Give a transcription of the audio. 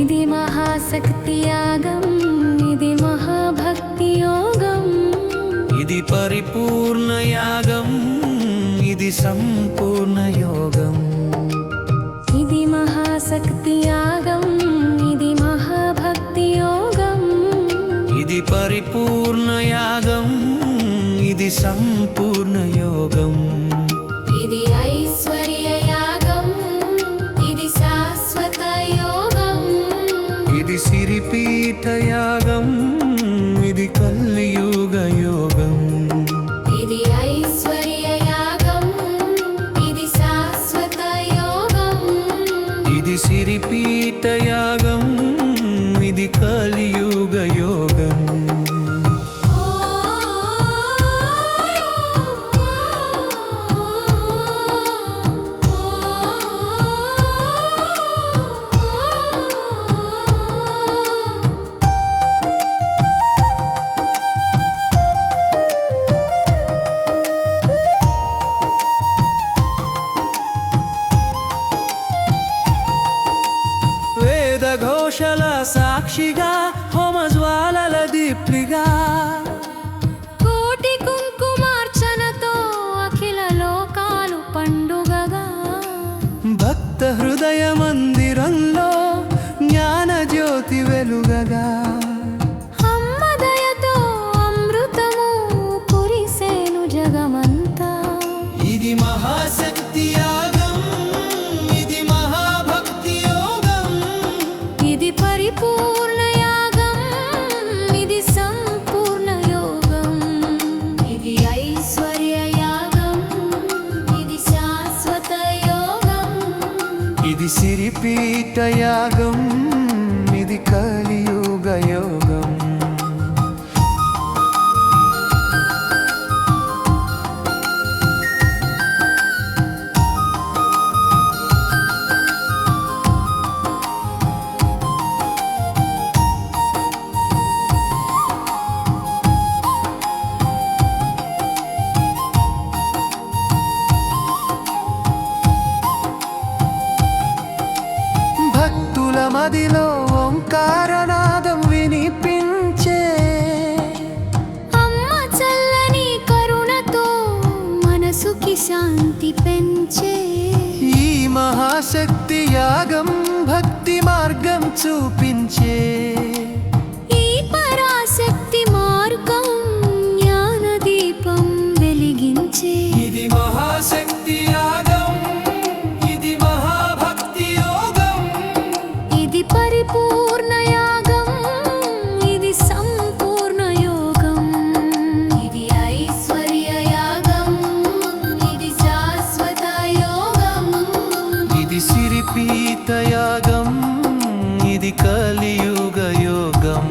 ఇది మహాశక్తి యాగం ఇది మహాభక్తి యోగం ఇది పరిపూర్ణ యాగం ఇది సంపూర్ణ యోగం ఇది మహాశక్తి యాగం ఇది మహాభక్తి యోగం ఇది పరిపూర్ణ యాగం ఇది సంపూర్ణ ఇది సిరిపీఠ యాగం ఇది కల్లియుగ యోగం ఇది ఐశ్వర్య యాగం ఇది శాశ్వత యోగం ఇది సిరిపీఠ యాగం ఘోషల సాక్షిగా ఇది ఇది కలియుగయోగం. మదిలో ఓంకారనాదం వినిపించే. అమ్మ చల్లని కరుణతో మనసుకి శాంతి పెంచే. ఈ మహాశక్తి యాగం ఇది సిరిపీత యాగం ఇది కలియుగ యోగం.